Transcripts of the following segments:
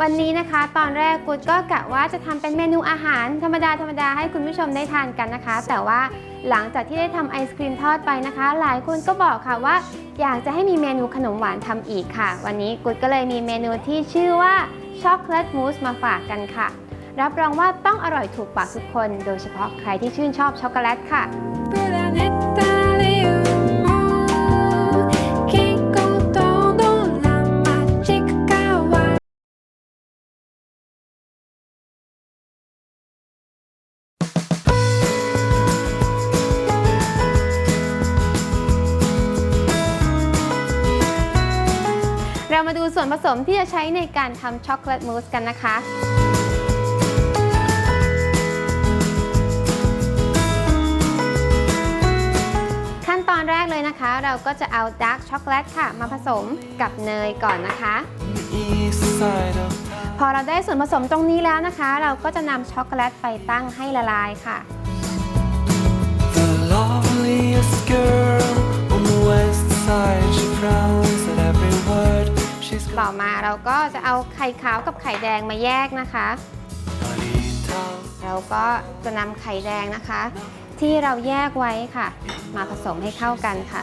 วันนี้นะคะ ตอนแรกกุดก็กะว่าจะทำเป็นเมนูอาหารธรรมดาธรรมดาให้คุณผู้ชมได้ทานกันนะคะ แต่ว่าหลังจากที่ได้ทำไอศครีมทอดไปนะคะ หลายคนก็บอกค่ะว่า อยากจะให้มีเมนูขนมหวานทำอีกค่ะ วันนี้กุดก็เลยมีเมนูที่ชื่อว่าช็อกโกแลตมูสมาฝากกันค่ะ รับรองว่าต้องอร่อยถูกปากทุกคน โดยเฉพาะใครที่ชื่นชอบช็อกโกแลตค่ะ เรามาดูส่วนผสมที่จะใช้ในการทำช็อกโกแลตมูสกันนะคะ ขั้นตอนแรกเลยนะคะ เราก็จะเอาดาร์กช็อกโกแลตค่ะ มาผสมกับเนยก่อนนะคะ พอเราได้ส่วนผสมตรงนี้แล้วนะคะ เราก็จะนำช็อกโกแลตไปตั้งให้ละลายค่ะ เราก็จะเอาไข่ขาวกับไข่แดงมาแยกนะคะ เราก็จะนำไข่แดงนะคะ ที่เราแยกไว้ค่ะ มาผสมให้เข้ากันค่ะ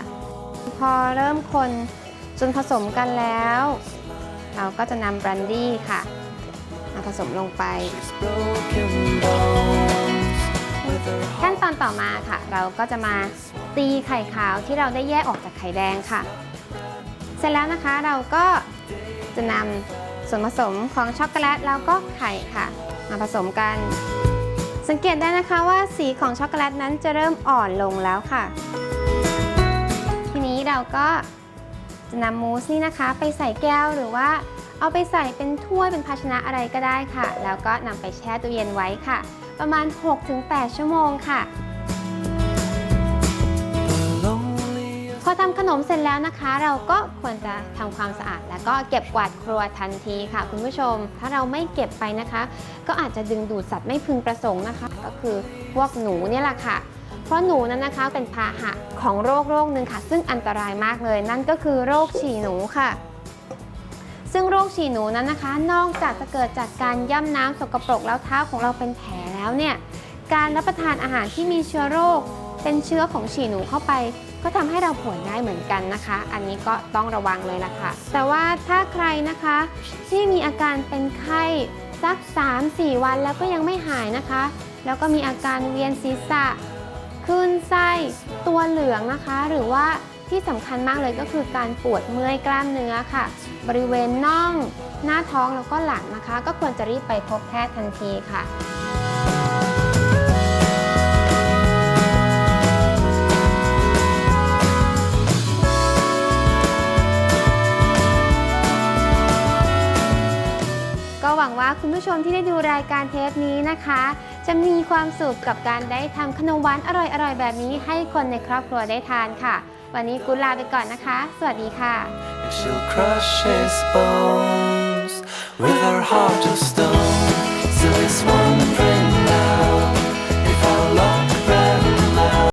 พอเริ่มคนจนผสมกันแล้ว เราก็จะนำบรันดี้ค่ะ มาผสมลงไป ขั้นตอนต่อมาค่ะ เราก็จะมาตีไข่ขาวที่เราได้แยกออกจากไข่แดงค่ะ เสร็จแล้วนะคะเราก็ จะนำส่วนผสมของช็อกโกแลตแล้วก็ไข่ค่ะมาผสมกัน สังเกตได้นะคะว่าสีของช็อกโกแลตนั้นจะเริ่มอ่อนลงแล้วค่ะ ทีนี้เราก็จะนำมูสนี่นะคะ ไปใส่แก้วหรือว่าเอาไปใส่เป็นถ้วยเป็นภาชนะอะไรก็ได้ค่ะ แล้วก็นำไปแช่ตู้เย็นไว้ค่ะ ประมาณ 6-8 ชั่วโมงค่ะ พอทำขนมเสร็จแล้วนะคะ เราก็ควรจะทำความสะอาด แล้วก็เก็บกวาดครัวทันทีค่ะ คุณผู้ชม ถ้าเราไม่เก็บไปนะคะ ก็อาจจะดึงดูดสัตว์ไม่พึงประสงค์นะคะ ก็คือพวกหนูเนี่ยแหละค่ะ เพราะหนูนั้นนะคะเป็นพาหะของโรคโรคหนึ่งค่ะ ซึ่งอันตรายมากเลย นั่นก็คือโรคฉี่หนูค่ะซึ่งโรคฉี่หนูนั้นนะคะ นอกจากจะเกิดจากการย่ำน้ำสกปรกแล้วเท้าของเราเป็นแผลแล้วเนี่ย การรับประทานอาหารที่มีเชื้อโรคเป็นเชื้อของฉี่หนูเข้าไป ก็ทำให้เราป่วยได้เหมือนกันนะคะ อันนี้ก็ต้องระวังเลยล่ะค่ะ แต่ว่าถ้าใครนะคะที่มีอาการเป็นไข้สัก 3-4 วันแล้วก็ยังไม่หายนะคะ แล้วก็มีอาการเวียนศีรษะคลื่นไส้ตัวเหลืองนะคะ หรือว่าที่สำคัญมากเลยก็คือการปวดเมื่อยกล้ามเนื้อค่ะ บริเวณน่อง หน้าท้องแล้วก็หลังนะคะ ก็ควรจะรีบไปพบแพทย์ทันทีค่ะ วังว่าคุณผู้ชมที่ได้ดูรายการเทปนี้นะคะ จะมีความสุขกับการได้ทำขนมหวานอร่อยๆ แบบนี้ให้คนในครอบครัวได้ทานค่ะ วันนี้กุลลาไปก่อนนะคะ สวัสดีค่ะ with her heart of stone. So it's one.